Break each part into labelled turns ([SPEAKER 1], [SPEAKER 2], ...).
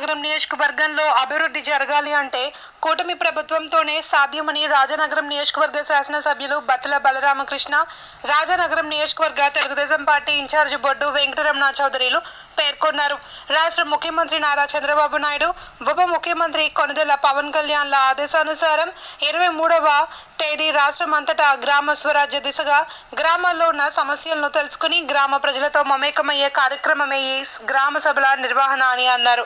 [SPEAKER 1] రాజనగరం నియోజకవర్గంలో అభివృద్ధి జరగాలి అంటే కూటమి ప్రభుత్వంతోనే సాధ్యమని రాజానగరం నియోజకవర్గ శాసనసభ్యులు బత్తల బలరామకృష్ణ రాజానగరం నియోజకవర్గ తెలుగుదేశం పార్టీ ఇన్ఛార్జి బొడ్డు వెంకటరమణ చౌదరిలు పేర్కొన్నారు. రాష్ట్ర ముఖ్యమంత్రి నారా చంద్రబాబు నాయుడు ఉప ముఖ్యమంత్రి కొనదెల పవన్ కళ్యాణ్ల ఆదేశానుసారం ఇరవై మూడవ తేదీ రాష్ట్రం అంతటా గ్రామ స్వరాజ్య దిశగా గ్రామాల్లో ఉన్న సమస్యలను తెలుసుకుని గ్రామ ప్రజలతో మమేకమయ్యే కార్యక్రమమే ఈ గ్రామ సభల నిర్వహణ అని అన్నారు.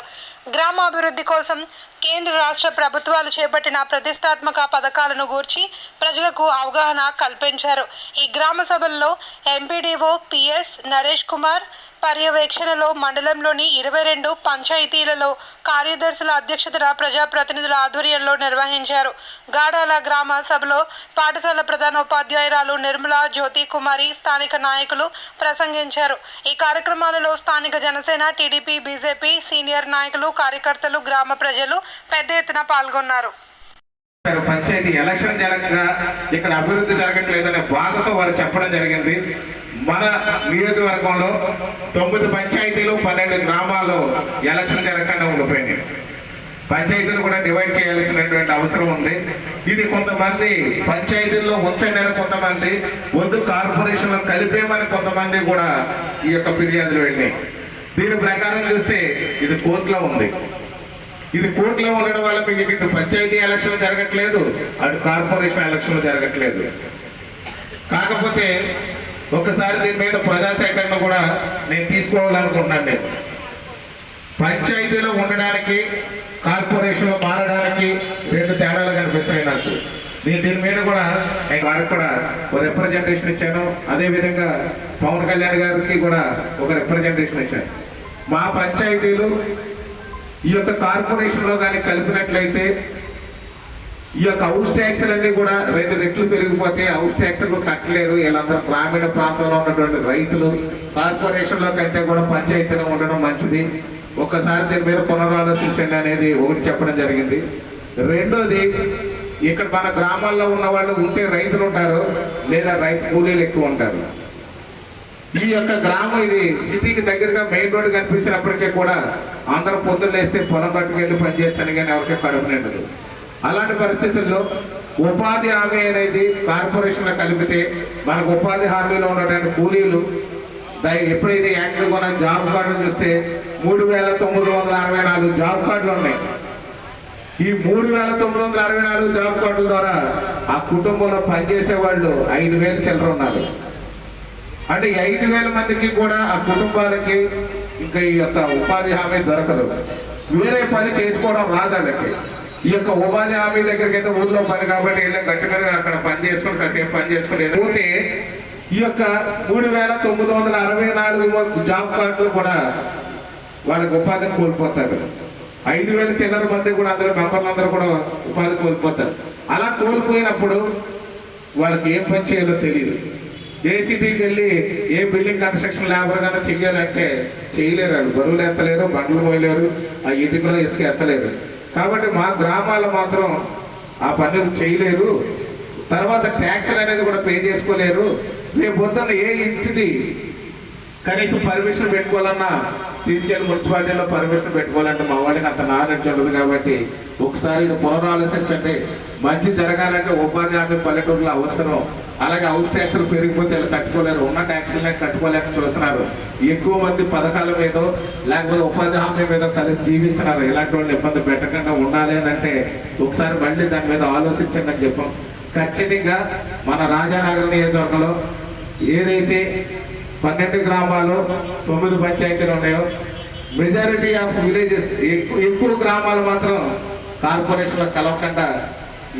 [SPEAKER 1] గ్రామాభివృద్ధి కోసం కేంద్ర రాష్ట్ర ప్రభుత్వాలు చేపట్టిన ప్రతిష్టాత్మక పథకాలను గూర్చి ప్రజలకు అవగాహన కల్పించారు. ఈ గ్రామ సభల్లో ఎంపీడీఓ పిఎస్ నరేష్ కుమార్ పర్యవేక్షణలో మండలంలోని ఇరవై రెండు పంచాయతీలలో కార్యదర్శుల అధ్యక్షతన ప్రజాప్రతినిధుల ఆధ్వర్యంలో నిర్వహించారు. గాడాల గ్రామ సభలో పాఠశాల ప్రధానోపాధ్యాయురాలు నిర్మలా జ్యోతి కుమారి స్థానిక నాయకులు ప్రసంగించారు. ఈ కార్యక్రమాలలో స్థానిక జనసేన టీడీపీ బీజేపీ సీనియర్ నాయకులు కార్యకర్తలు గ్రామ ప్రజలు పెద్ద ఎత్తున పాల్గొన్నారు.
[SPEAKER 2] పంచాయతీ ఎలక్షన్ జరగగా ఇక్కడ అభివృద్ధి జరగట్లేదనే బాధతో వారు చెప్పడం జరిగింది. మన నియోజకవర్గంలో తొమ్మిది పంచాయతీలు పన్నెండు గ్రామాల్లో ఎలక్షన్ జరగకుండా ఉండిపోయింది పంచాయతీలు కూడా డివైడ్ చేయాల్సినటువంటి అవసరం ఉంది. ఇది కొంతమంది పంచాయతీల్లో ఉంచండి కొంతమంది వద్దు కార్పొరేషన్లో కలిపేమని కొంతమంది కూడా ఈ యొక్క ఫిర్యాదులు వెళ్ళినాయి. దీని ప్రకారం చూస్తే ఇది కోర్టులో ఉంది. ఇది కోర్టులో ఉండడం వల్ల మీకు ఇటు పంచాయతీ ఎలక్షన్ జరగట్లేదు అటు కార్పొరేషన్ ఎలక్షన్ జరగట్లేదు. కాకపోతే ఒకసారి దీని మీద ప్రజా సేకరణ కూడా నేను తీసుకోవాలనుకుంటున్నాను నేను. పంచాయతీలో ఉండడానికి కార్పొరేషన్లో మారడానికి రెండు తేడాలు కనిపిస్తున్నాయి నాకు. నేను దీని మీద కూడా నేను వారికి కూడా ఒక రిప్రజెంటేషన్ ఇచ్చాను. అదేవిధంగా పవన్ కళ్యాణ్ గారికి కూడా ఒక రిప్రజెంటేషన్ ఇచ్చాను. మా పంచాయతీలు ఈ యొక్క కార్పొరేషన్లో కానీ కలిపినట్లయితే ఈ యొక్క హౌస్ ట్యాక్స్లు అన్ని కూడా రెండు రెట్లు పెరిగిపోతే హౌస్ ట్యాక్స్లు కట్టలేరు. వీళ్ళందరూ గ్రామీణ ప్రాంతంలో ఉన్నటువంటి రైతులు కార్పొరేషన్లో కంటే కూడా పంచాయతీలో ఉండడం మంచిది. ఒక్కసారి దీని మీద పునరాలోచించండి అనేది ఒకటి చెప్పడం జరిగింది. రెండోది ఇక్కడ మన గ్రామాల్లో ఉన్న వాళ్ళు ఉంటే రైతులు ఉంటారు లేదా రైతు కూలీలు ఎక్కువ ఉంటారు. ఈ యొక్క గ్రామం ఇది సిటీకి దగ్గరగా మెయిన్ రోడ్ కనిపించినప్పటికీ కూడా అందరూ పొద్దున్న లేస్తే పొలం పట్టుకెళ్ళి పనిచేస్తాను కానీ ఎవరికి కడుపు నిండదు. అలాంటి పరిస్థితుల్లో ఉపాధి హామీ అనేది కార్పొరేషన్లో కలిపితే మనకు ఉపాధి హామీలో ఉన్నటువంటి కూలీలు ఎప్పుడైతే యాక్టివ్ కొన్న జాబ్ కార్డులు చూస్తే మూడు వేల తొమ్మిది వందల అరవై నాలుగు జాబ్ కార్డులు ఉన్నాయి. ఈ మూడు వేల తొమ్మిది వందల అరవై నాలుగు జాబ్ కార్డుల ద్వారా ఆ కుటుంబంలో పనిచేసే వాళ్ళు ఐదు వేలు చిల్లర ఉన్నారు. అంటే ఈ ఐదు వేల మందికి కూడా ఆ కుటుంబాలకి ఇంకా ఈ యొక్క ఉపాధి హామీ దొరకదు. వేరే పని చేసుకోవడం రాదు వాళ్ళకి ఈ యొక్క ఉపాధి హామీ దగ్గరికి అయితే ఊర్లో పని కాబట్టి వెళ్ళి గట్టి మీద అక్కడ పని చేసుకుని కాసేపు పని చేసుకుని పోతే ఈ యొక్క మూడు వేల తొమ్మిది వందల అరవై నాలుగు జాబ్ కార్డులు కూడా వాళ్ళకి ఉపాధిని కోల్పోతారు. ఐదు వేల చిల్లర మంది కూడా అందరూ మెంబర్లు అందరూ కూడా ఉపాధి కోల్పోతారు. అలా కోల్పోయినప్పుడు వాళ్ళకి ఏం పని చేయాలో తెలియదు. ఏసీబీకి వెళ్ళి ఏ బిల్డింగ్ కన్స్ట్రక్షన్ లేబర్ కన్నా చెయ్యాలంటే చేయలేరు వాళ్ళు. బరువులు ఎత్తలేరు బండ్లు మోయలేరు ఆ ఇటుకలో ఇసుక ఎత్తలేరు. కాబట్టి మా గ్రామాలు మాత్రం ఆ పనులు చేయలేరు. తర్వాత ట్యాక్సులు అనేది కూడా పే చేసుకోలేరు. రేపు పొద్దున్న ఏ ఇంటిది కనీసం పర్మిషన్ పెట్టుకోవాలన్నా తీసుకెళ్ళి మున్సిపాలిటీలో పర్మిషన్ పెట్టుకోవాలంటే మా వాళ్ళకి అంత నాలెడ్జ్ ఉండదు కాబట్టి ఒకసారి ఇది పునరాలోచించండి. మంచి జరగాలంటే ఉపాధి హామీ పల్లెటూరులో అవసరం. అలాగే హౌస్ ట్యాక్స్లు పెరిగిపోతే వీళ్ళు కట్టుకోలేరు ఉన్న ట్యాక్స్లనే కట్టుకోలేక చూస్తున్నారు? ఎక్కువ మంది పథకాల మీద లేకపోతే ఉపాధి హామీ మీద కలిసి జీవిస్తున్నారు. ఇలాంటి వాళ్ళు ఇబ్బంది పెట్టకుండా ఉండాలి అని అంటే ఒకసారి మళ్ళీ దాని మీద ఆలోచించండి అని చెప్పాం. ఖచ్చితంగా మన రాజానగర్ నియోజకవర్గంలో ఏదైతే పన్నెండు గ్రామాలు తొమ్మిది పంచాయతీలు ఉన్నాయో మెజారిటీ ఆఫ్ విలేజెస్ ఎక్కువ గ్రామాలు మాత్రం కార్పొరేషన్లో కలవకుండా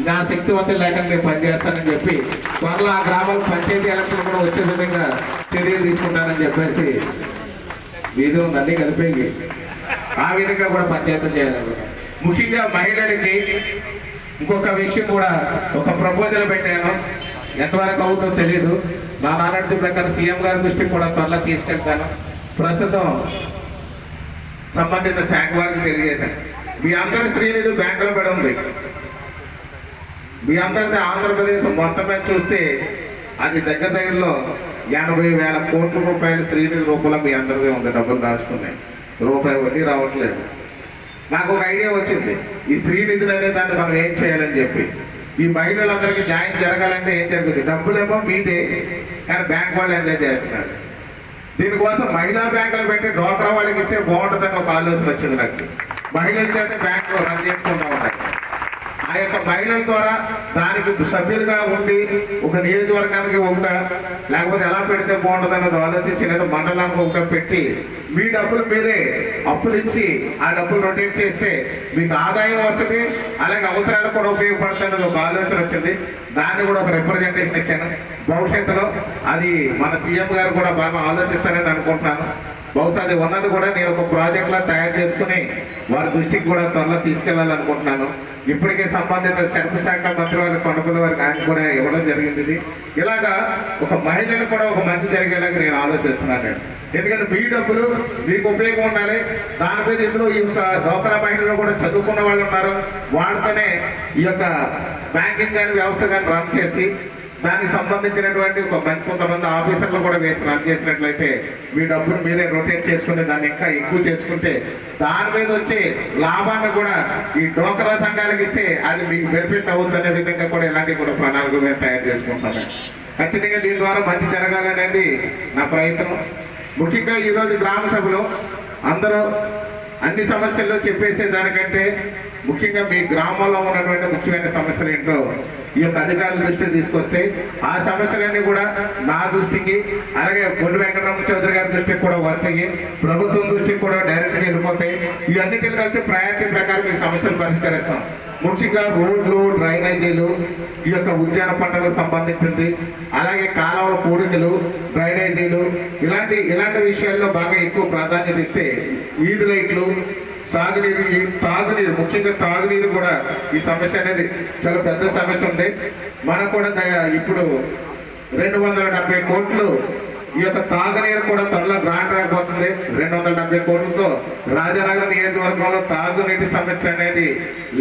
[SPEAKER 2] నా శక్తి వచ్చి లేకుండా నేను పనిచేస్తానని చెప్పి త్వరలో ఆ గ్రామాల పంచాయతీ ఎలక్షన్ కూడా వచ్చే విధంగా చర్యలు తీసుకుంటానని చెప్పేసి ఇది ఉందండి అన్ని కలిపేవి ఆ విధంగా కూడా పంచాయతీ చేయాలి. ముఖ్యంగా మహిళలకి ఇంకొక విషయం కూడా ఒక ప్రపోజల్ పెట్టాను. ఎంతవరకు అవుతుందో తెలియదు నా నాన్నటి ప్రకారం సీఎం గారి దృష్టికి కూడా త్వరలో తీసుకెళ్తాను. ప్రస్తుతం సంబంధిత శాఖ వారికి తెలియజేశాను. మీ అందరి స్త్రీనిధి బ్యాంకులో పడి ఉంది. మీ అందరిది ఆంధ్రప్రదేశ్ మొత్తం మీద చూస్తే అది దగ్గర దగ్గరలో ఎనభై వేల కోట్ల రూపాయలు శ్రీనిధి రూపంలో మీ అందరిది ఉంది. డబ్బులు దాచుకున్నాయి. రూపాయి వడ్డీ రావట్లేదు. నాకు ఒక ఐడియా వచ్చింది. ఈ స్త్రీ నిధులు అనే దాన్ని మనం ఏం చేయాలని చెప్పి. ఈ మహిళలందరికీ న్యాయం జరగాలంటే ఏం జరుగుతుంది? డబ్బులేమో మీదే. కానీ బ్యాంక్ వాళ్ళు ఎంజాయ్ చేస్తున్నారు? దీనికోసం మహిళా బ్యాంకులు పెట్టి డోక్రా వాళ్ళకి ఇస్తే బాగుంటుందని ఒక ఆలోచన వచ్చింది నాకు. మహిళల చేత బ్యాంకు రన్ చేసుకుంటూ ఉంటాయి ఆ యొక్క మహిళల ద్వారా దానికి సభ్యులుగా ఉండి ఒక నియోజకవర్గానికి ఒక లేకపోతే ఎలా పెడితే బాగుంటుంది అన్నది ఆలోచించి లేదా మండలానికి ఒక పెట్టి మీ డబ్బులు మీరే అప్పులు ఇచ్చి ఆ డబ్బులు రొటేట్ చేస్తే మీకు ఆదాయం వస్తుంది అలాగే అవసరాలకు కూడా ఉపయోగపడుతుంది అన్నది ఒక ఆలోచన వచ్చింది. దాన్ని కూడా ఒక రిప్రజెంటేషన్ ఇచ్చాను. భవిష్యత్తులో అది మన సీఎం గారు కూడా బాగా ఆలోచిస్తారని అనుకుంటున్నాను. బహుశా అది ఉన్నది కూడా నేను ఒక ప్రాజెక్ట్లా తయారు చేసుకుని వారి దృష్టికి కూడా త్వరలో తీసుకెళ్ళాలనుకుంటున్నాను. ఇప్పటికే సంబంధిత శిల్ప శాఖ మంత్రి వారి కొనుగోలు వారికి ఆయన కూడా ఇవ్వడం జరిగింది ఇలాగా ఒక మహిళను కూడా ఒక మంచి జరిగేలాగా నేను ఆలోచిస్తున్నాను. ఎందుకంటే మీ డబ్బులు మీకు ఉపయోగం ఉండాలి. దానిపై ఇందులో ఈ యొక్క డోక్రా మహిళలు కూడా చదువుకున్న వాళ్ళు ఉన్నారు. వాళ్ళతోనే ఈ యొక్క బ్యాంకింగ్ కానీ వ్యవస్థ కానీ రన్ చేసి దానికి సంబంధించినటువంటి ఒక మంచి కొంతమంది ఆఫీసర్లు కూడా వేసి రన్ చేసినట్లయితే మీ డబ్బును మీరే రొటేట్ చేసుకుని దాన్ని ఇంకా ఎక్కువ చేసుకుంటే దాని మీద వచ్చే లాభాన్ని కూడా ఈ డోకరా సంఘాలకు ఇస్తే అది మీకు బెనిఫిట్ అవుతుందనే విధంగా కూడా ఇలాంటివి కూడా ప్రణాళికలు మేము తయారు చేసుకుంటాము ఖచ్చితంగా దీని ద్వారా మంచి జరగాలనేది నా ప్రయత్నం. ముఖ్యంగా ఈరోజు గ్రామ సభలో అందరూ అన్ని సమస్యల్లో చెప్పేసే దానికంటే ముఖ్యంగా మీ గ్రామంలో ఉన్నటువంటి ముఖ్యమైన సమస్యలు ఏంటో ఈ యొక్క అధికారుల దృష్టికి తీసుకొస్తే ఆ సమస్యలన్నీ కూడా నా దృష్టికి అలాగే బొడ్డు వెంకటరమణ చౌదరి గారి దృష్టికి కూడా వస్తాయి. ప్రభుత్వం దృష్టికి కూడా డైరెక్ట్గా వెళ్ళిపోతాయి. ఇవన్నిటిని కలిసి ప్రయారిటీ ప్రకారం ఈ సమస్యలు పరిష్కరిస్తాం. ముఖ్యంగా రోడ్లు డ్రైనేజీలు ఈ యొక్క ఉద్యాన పంటలకు సంబంధించింది అలాగే కాలువల పూడికలు డ్రైనేజీలు ఇలాంటి ఇలాంటి విషయాల్లో బాగా ఎక్కువ ప్రాధాన్యత ఇస్తే వీధి లైట్లు సాగునీరు ఈ తాగునీరు ముఖ్యంగా తాగునీరు కూడా ఈ సమస్య అనేది చాలా పెద్ద సమస్య ఉంది. మనకు కూడా ఇప్పుడు రెండు వందల డెబ్బై కోట్లు ఈ యొక్క తాగునీరు కూడా త్వరలో గ్రాంట్ రాకపోతుంది. రెండు వందల డెబ్బై కోట్లతో రాజానగరం నియోజకవర్గంలో తాగునీటి సమస్య అనేది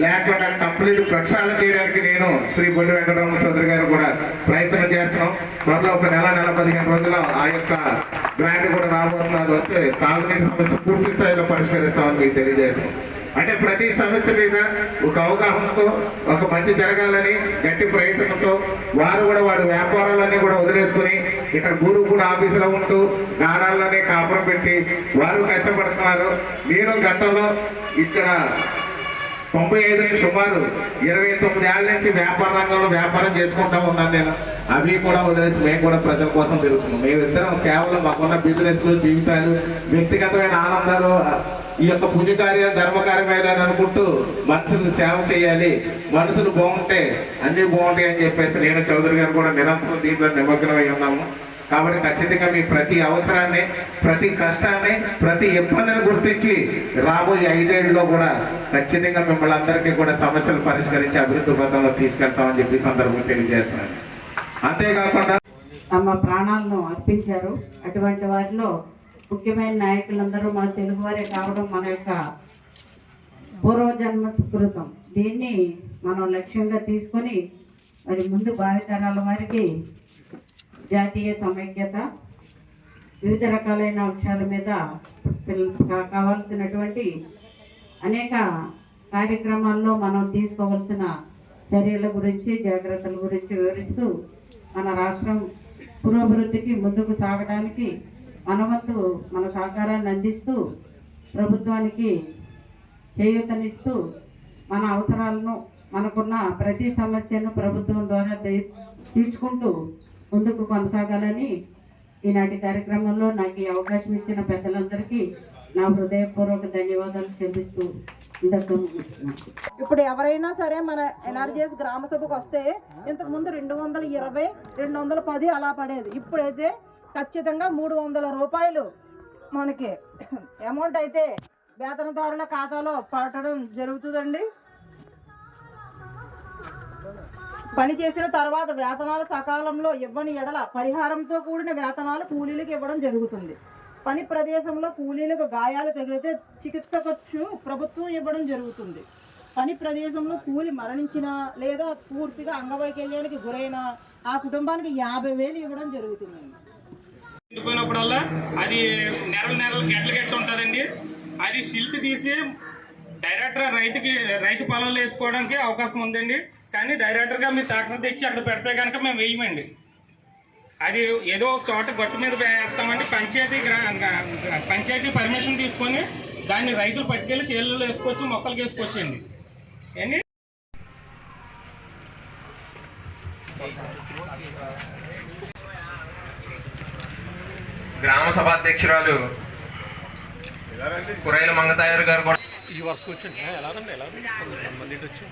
[SPEAKER 2] లేకుండా కంప్లీట్ ప్రక్షాళన చేయడానికి నేను శ్రీ బొడ్డి వెంకటరమణ చౌదరి గారు కూడా ప్రయత్నం చేస్తున్నాం. త్వరలో ఒక నెల నెల పదిహేను రోజుల్లో ఆ యొక్క గ్రాంట్ కూడా రాబోతున్నది అది వస్తే తాగునీటి సమస్య పూర్తి స్థాయిలో పరిష్కరిస్తామని మీకు తెలియజేస్తున్నాం. అంటే ప్రతి సమస్య మీద ఒక అవగాహనతో ఒక మంచి జరగాలని గట్టి ప్రయత్నంతో వారు కూడా వారి వ్యాపారాలన్నీ కూడా వదిలేసుకుని ఇక్కడ గురు కూడా ఆఫీసులో ఉంటూ గాడాల్లోనే కాపురం పెట్టి వారు కష్టపడుతున్నారు. నేను గతంలో ఇక్కడ తొంభై ఐదు సుమారు ఇరవై తొమ్మిది ఏళ్ళ నుంచి వ్యాపార రంగంలో వ్యాపారం చేసుకుంటా ఉన్నాను నేను. అవి కూడా వదిలేసి మేము కూడా ప్రజల కోసం తిరుగుతున్నాం. మేమిద్దరం కేవలం మాకున్న బిజినెస్లు జీవితాలు వ్యక్తిగతమైన ఆనందాలు ఈ యొక్క పుణ్యకార్యాలు ధర్మకార్యమైన అనుకుంటూ మనుషులు సేవ చేయాలి. మనుషులు బాగుంటే అన్నీ బాగుంటాయి అని చెప్పేసి నేను చౌదరి గారు కూడా నిరంతరం దీంట్లో నిమగ్నమై ఉన్నాము. కాబట్టి ఖచ్చితంగా మీ ప్రతి అవసరాన్ని ప్రతి కష్టాన్ని ప్రతి ఇబ్బందిని గుర్తించి రాబోయే ఐదేళ్ళలో కూడా ఖచ్చితంగా మిమ్మల్ని అందరికీ కూడా సమస్యలు పరిష్కరించి అభివృద్ధి పథంలో తీసుకెళ్తామని చెప్పి సందర్భంగా తెలియజేస్తున్నాను. అంతేకాకుండా
[SPEAKER 3] తమ ప్రాణాలను అర్పించారు. అటువంటి వారిలో ముఖ్యమైన నాయకులందరూ మన తెలుగువారే కావడం మన యొక్క పూర్వజన్మ సుకృతం. దీన్ని మనం లక్ష్యంగా తీసుకొని మరి ముందు భావితరాల వారికి జాతీయ సమైక్యత వివిధ రకాలైన అంశాల మీద పిల్ల- కావాల్సినటువంటి అనేక కార్యక్రమాల్లో మనం తీసుకోవాల్సిన చర్యల గురించి జాగ్రత్తల గురించి వివరిస్తూ మన రాష్ట్రం పురోభివృద్ధికి ముందుకు సాగడానికి మనవంతు మన సహకారాన్ని అందిస్తూ ప్రభుత్వానికి చేయూతనిస్తూ మన అవసరాలను మనకున్న ప్రతి సమస్యను ప్రభుత్వం ద్వారా తీర్చుకుంటూ ముందుకు కొనసాగాలని ఈనాటి కార్యక్రమంలో నాకు ఈ అవకాశం ఇచ్చిన పెద్దలందరికీ నా హృదయపూర్వక ధన్యవాదాలు చెల్లిస్తూ
[SPEAKER 4] ఇప్పుడు ఎవరైనా సరే మన ఎన్ఆర్జీఎస్ గ్రామ సభకు వస్తే ఇంతకుముందు రెండు వందల ఇరవై రెండు వందల పది అలా పడేది. ఇప్పుడైతే ఖచ్చితంగా మూడు వందల రూపాయలు మనకి అమౌంట్ అయితే వేతనదారుల ఖాతాలో పడటం జరుగుతుందండి. పని చేసిన తర్వాత వేతనాలు సకాలంలో ఇవ్వని ఎడల పరిహారంతో కూడిన వేతనాలు కూలీలకు ఇవ్వడం జరుగుతుంది. పని ప్రదేశంలో కూలీలకు గాయాలు తగిలితే చికిత్స ఖర్చు ప్రభుత్వం ఇవ్వడం జరుగుతుంది. పని ప్రదేశంలో కూలి మరణించిన లేదా పూర్తిగా అంగవైకల్యానికి గురైన ఆ కుటుంబానికి యాభై వేలు ఇవ్వడం జరుగుతుందండి.
[SPEAKER 5] ఎండిపోయినప్పుడల్లా అది నెరలు నెరలు గెట్ల గెట్ట ఉంటుందండి. అది సిల్ట్ తీసి డైరెక్టర్ రైతుకి రైతు పొలంలో వేసుకోవడానికి అవకాశం ఉందండి. కానీ డైరెక్టర్గా మీరు ట్రాక్టర్ తెచ్చి అక్కడ పెడితే కనుక మేము వేయమండి. అది ఏదో ఒక చోట గట్టు మీద వేస్తామండి. పంచాయతీ గ్రా పంచాయతీ పర్మిషన్ తీసుకొని దాన్ని రైతులు పట్టుకెళ్ళి చేళ్ళలో వేసుకోవచ్చు మొక్కలకి వేసుకోవచ్చండి ఏంటి
[SPEAKER 6] గ్రామ సభ అధ్యక్షురాలు కురైల మంగతాయారు గారు కూడా.
[SPEAKER 7] ఈ వరుసకు వచ్చండి ఎలాగండి ఎలా మంది వచ్చి.